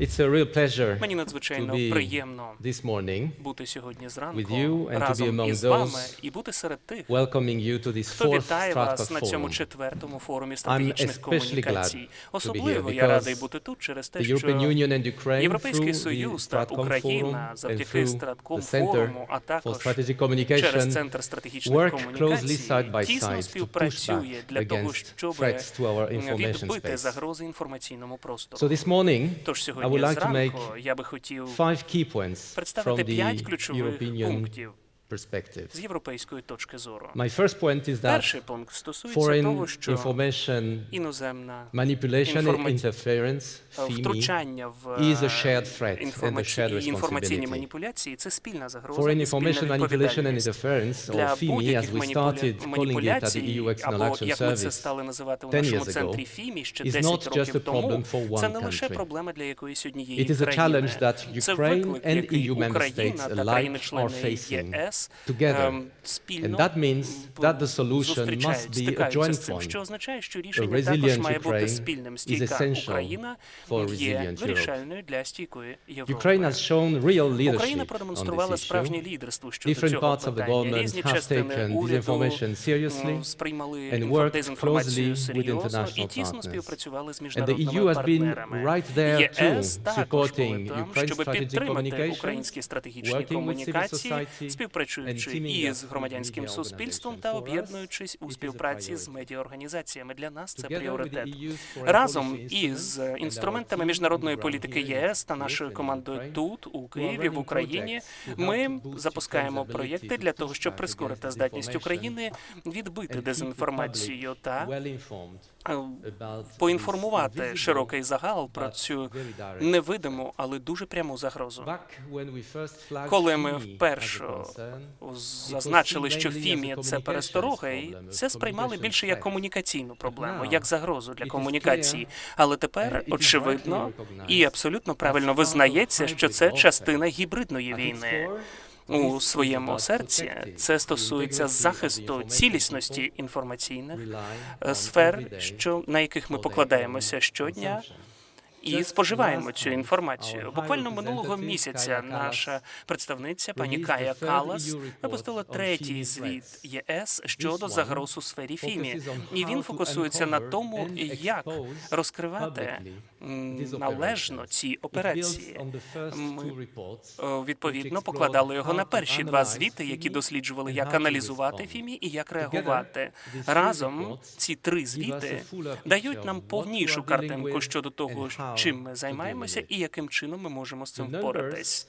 It's a real pleasure Мені to надзвичайно be приємно this morning бути сьогодні with зранку you and to be разом among із вами those і бути серед тих, welcoming you to this хто fourth вітає вас на Stratcom цьому Forum. четвертому форумі стратегічних especially glad комунікацій. to be Особливо here я радий because бути тут через те, The що European Union and Ukraine Європейський through the Союз та Stratcom Україна Forum and завдяки through Стратком the Center форуму, а for також Strategic через Communication центр стратегічних work closely комунікацій side by тісно side to push співпрацює back для того, against щоб threats to our information відбити space. загрози інформаційному простору. So this morning, Тож I сьогодні would like to зранку make я би хотів five key points from представити п'ять the ключових European пунктів perspective. з європейської точки зору. My first point is that Перший пункт стосується foreign того, що information іноземна manipulation and Інформаці- interference, е, FIMI, втручання в is a е, shared threat and a інформаці- shared і інформаційні responsibility. маніпуляції це спільна загроза Foreign і спільна information manipulation and відповідальність. interference, Для or FIMI, as будь-яких we started маніпуля- calling it at the EU маніпуляцій, External або Action як ми це Service, стали називати у 10 нашому years ago, центрі ФІМІ ще is 10 not just років a тому, problem for one це не лише country. проблема для якоїсь однієї It is a країни. challenge that Це Ukraine виклик, and який EU member Україна states та alike країни-члени are facing ЄС together. ем, спільно And that means б- that the solution зустрічають, must be a стикаються joint з цим, one. що означає, що A рішення також resilient має бути Ukraine спільним. is Стійка essential Україна for є resilient Europe. вирішальною для стійкої Європи. Ukraine has shown real leadership Україна on продемонструвала this справжнє issue. лідерство щодо Different цього parts of the питання. government Різні have частини taken уряду disinformation seriously м, сприймали and інфо- worked дезінформацію closely with серйозно і international тісно partners. співпрацювали з And the міжнародними EU has been партнерами. right there too, ЄС також були supporting там, Ukraine's щоб strategic підтримати communication, українські стратегічні working with civil комунікації, society, співпрацюючи і з громадянським суспільством та об'єднуючись у співпраці з медіаорганізаціями. Для нас це пріоритет. Разом із інструментами міжнародної політики єС та нашою командою тут, у Києві, в Україні, ми запускаємо проєкти для того, щоб прискорити здатність України відбити дезінформацію та е, поінформувати широкий загал про цю невидиму, але дуже пряму загрозу. Коли ми вперше зазначили, що фімія це пересторога, і це сприймали більше як комунікаційну проблему, як загрозу для комунікації. Але тепер очевидно і абсолютно правильно визнається, що це частина гібридної війни. У своєму серці це стосується захисту цілісності інформаційних е, сфер, що на яких ми покладаємося щодня. І споживаємо цю інформацію. Буквально минулого місяця наша представниця пані Кая Калас випустила третій звіт ЄС щодо загроз у сфері ФІМІ. І він фокусується на тому, як розкривати належно ці операції. Ми е, відповідно покладали його на перші два звіти, які досліджували, як аналізувати ФІМІ і як реагувати. Разом ці три звіти дають нам повнішу картинку щодо того, чим ми займаємося і яким чином ми можемо з цим впоратись.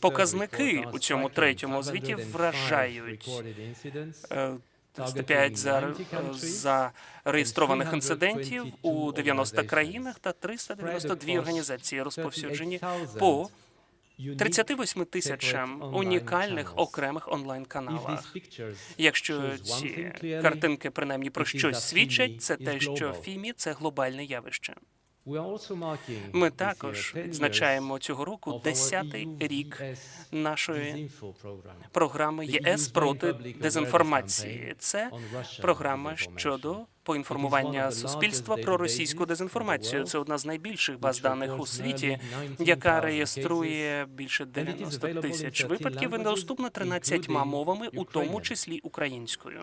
Показники у цьому третьому звіті вражають. Е, 305 за, зареєстрованих інцидентів у 90 країнах та 392 організації розповсюджені по 38 тисячам унікальних окремих онлайн-каналах. Якщо ці картинки принаймні про щось свідчать, це те, що ФІМІ це глобальне явище. Ми також відзначаємо цього року 10-й рік нашої програми ЄС проти дезінформації. Це програма щодо поінформування суспільства про російську дезінформацію. Це одна з найбільших баз даних у світі, яка реєструє більше 90 тисяч випадків і доступна 13 мовами, у тому числі українською.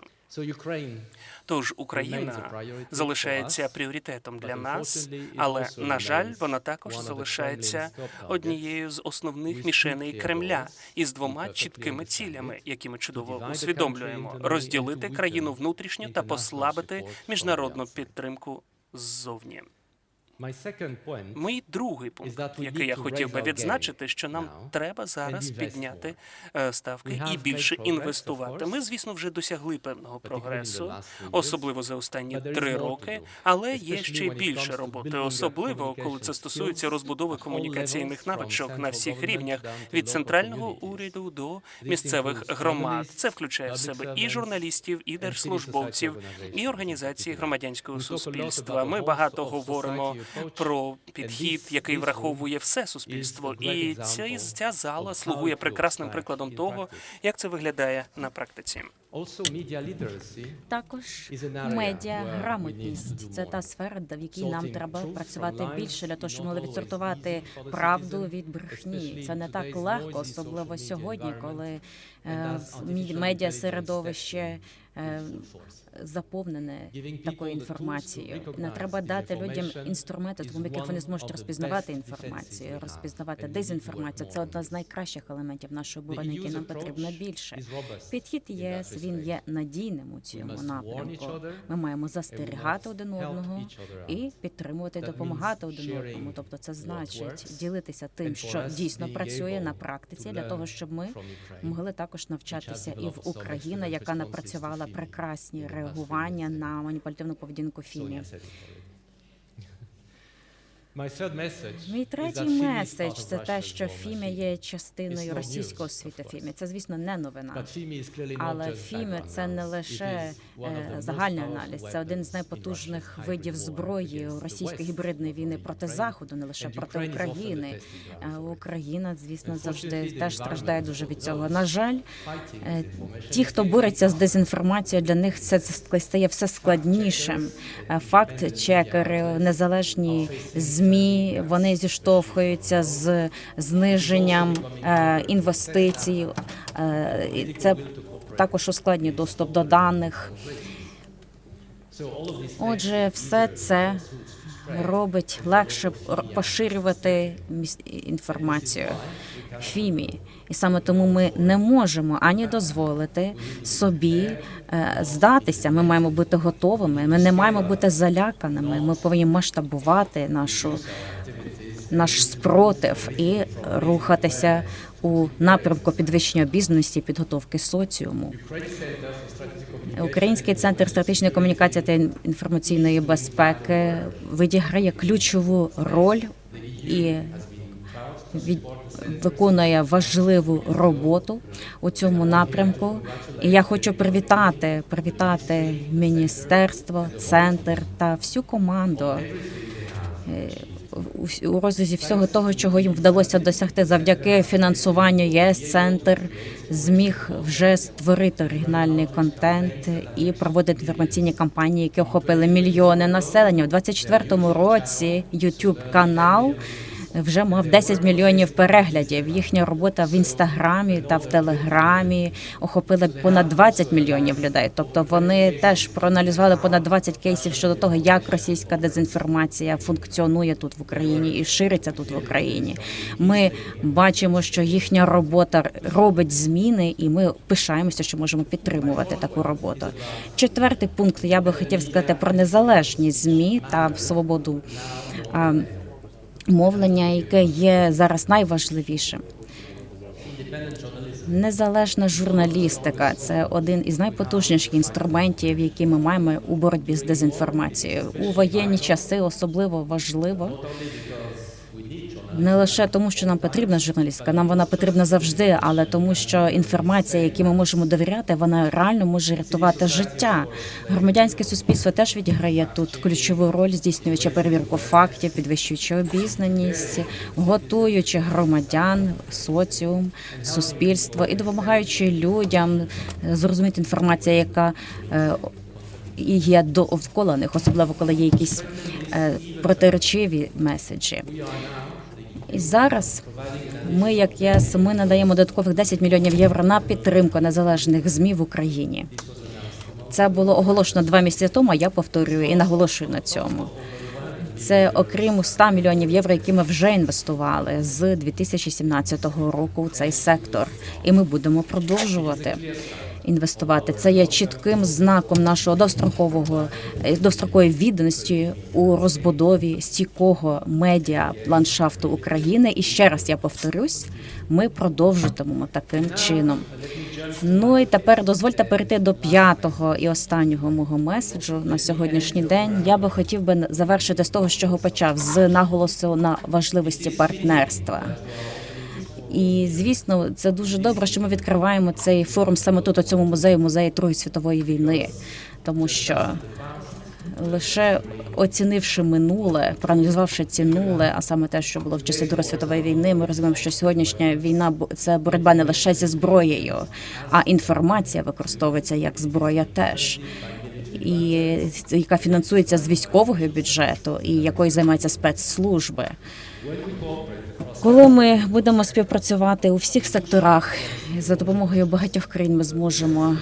Тож Україна залишається пріоритетом для нас, але на жаль, вона також залишається однією з основних мішеней Кремля із двома чіткими цілями, які ми чудово усвідомлюємо: розділити країну внутрішньо та послабити міжнародну підтримку ззовні. Мій другий пункт, який я хотів би відзначити, що нам треба зараз підняти е, ставки і більше інвестувати. Ми, звісно, вже досягли певного прогресу, особливо за останні три роки, але є ще більше роботи, особливо коли це стосується розбудови комунікаційних навичок на всіх рівнях від центрального уряду до місцевих громад. Це включає в себе і журналістів, і держслужбовців, і організації громадянського суспільства. Ми багато говоримо про підхід, який враховує все суспільство, і ця, ця зала слугує прекрасним прикладом того, як це виглядає на практиці. Також is an медіа where we need to грамотність це та сфера, в якій нам треба працювати більше для того, щоб могли відсортувати правду від брехні. Це не так легко, особливо сьогодні, коли е, медіа-середовище steps е, заповнене такою інформацією. Не треба дати людям інструменти, з яких вони зможуть розпізнавати інформацію, розпізнавати дезінформацію. Це одна з найкращих елементів нашої оборони, які нам потрібно більше. Підхід ЄС він є надійним у цьому напрямку. Ми маємо застерігати один одного і підтримувати, допомагати один одному. Тобто, це значить ділитися тим, що дійсно працює на практиці, для того, щоб ми могли також навчатися і в Україна, Україні, яка напрацювала прекрасні реагування на маніпулятивну поведінку Sonia Мій третій меседж це те, що Фімі є частиною російського світу Фімі. Це, звісно, не новина. Але Фімі це не лише е, загальний аналіз, це один з найпотужних видів зброї російської гібридної війни проти Заходу, не лише проти України. Е. Україна, звісно, завжди теж страждає дуже від цього. На жаль, е, ті, хто бореться з дезінформацією, для них це стає все складнішим. Е, Факт-чекери, незалежні змі, вони зіштовхуються з зниженням е, інвестицій. Е, Це також ускладнює доступ до даних. Отже, все це робить легше поширювати інформацію фімі. І саме тому ми не можемо ані дозволити собі е, здатися. Ми маємо бути готовими. Ми не маємо бути заляканими. Ми повинні масштабувати нашу наш спротив і рухатися у напрямку підвищення і підготовки соціуму. Український центр стратегічної комунікації та інформаційної безпеки відіграє ключову роль і від, виконує важливу роботу у цьому напрямку. І я хочу привітати, привітати міністерство, центр та всю команду е, у- розрізі всього того, чого їм вдалося досягти завдяки фінансуванню ЄС центр зміг вже створити оригінальний контент і проводити інформаційні кампанії, які охопили мільйони населення. У 24-му році YouTube канал. Вже мав 10 мільйонів переглядів. Їхня робота в інстаграмі та в телеграмі охопила понад 20 мільйонів людей. Тобто вони теж проаналізували понад 20 кейсів щодо того, як російська дезінформація функціонує тут в Україні і шириться тут в Україні. Ми бачимо, що їхня робота робить зміни, і ми пишаємося, що можемо підтримувати таку роботу. Четвертий пункт я би хотів сказати про незалежність змі та свободу. Мовлення, яке є зараз найважливішим. Незалежна журналістика це один із найпотужніших інструментів, які ми маємо у боротьбі з дезінформацією. У воєнні часи особливо важливо не лише тому, що нам потрібна журналістика, нам вона потрібна завжди, але тому, що інформація, якій ми можемо довіряти, вона реально може рятувати життя. Громадянське суспільство теж відіграє тут ключову роль, здійснюючи перевірку фактів, підвищуючи обізнаність, готуючи громадян, соціум, суспільство і допомагаючи людям зрозуміти інформацію, яка е, і є довкола них, особливо коли є якісь е, протиречиві меседжі. І зараз ми, як ЄС, ми надаємо додаткових 10 мільйонів євро на підтримку незалежних змі в Україні. Це було оголошено два місяці тому. а Я повторюю і наголошую на цьому. Це окрім 100 мільйонів євро, які ми вже інвестували з 2017 року у цей сектор, і ми будемо продовжувати інвестувати. Це є чітким знаком нашого довстрокового е, довстрокової відданості у розбудові стійкого медіа ландшафту України. І ще раз я повторюсь, ми продовжуватимемо таким чином. Ну і тепер дозвольте перейти до п'ятого і останнього мого меседжу на сьогоднішній день. Я би хотів би завершити з того, з чого почав з наголосу на важливості партнерства. І звісно, це дуже добре, що ми відкриваємо цей форум саме тут, у цьому музеї, музеї Другої світової війни, тому що лише оцінивши минуле, проаналізувавши ці нуле, а саме те, що було в часи Другої світової війни, ми розуміємо, що сьогоднішня війна це боротьба не лише зі зброєю, а інформація використовується як зброя теж. І яка фінансується з військового бюджету, і якою займаються спецслужби. Коли ми будемо співпрацювати у всіх секторах за допомогою багатьох країн, ми зможемо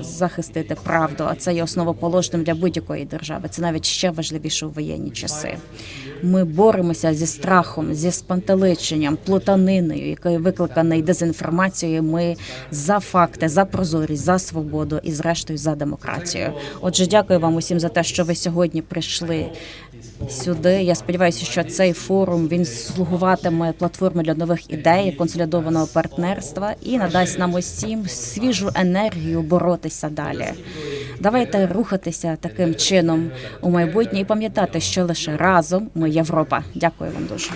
захистити правду. А це є основоположним для будь-якої держави. Це навіть ще важливіше у воєнні часи. Ми боремося зі страхом, зі спантеличенням, плутаниною, який викликаний дезінформацією. Ми за факти, за прозорість, за свободу і, зрештою, за демократію. Отже, дякую вам усім за те, що ви сьогодні прийшли сюди. Я сподіваюся, що цей форум він слугуватиме платформою для нових ідей, консолідованого партнерства і надасть нам усім свіжу енергію боротися далі. Давайте рухатися таким чином у майбутнє і пам'ятати, що лише разом ми Європа. Дякую вам дуже.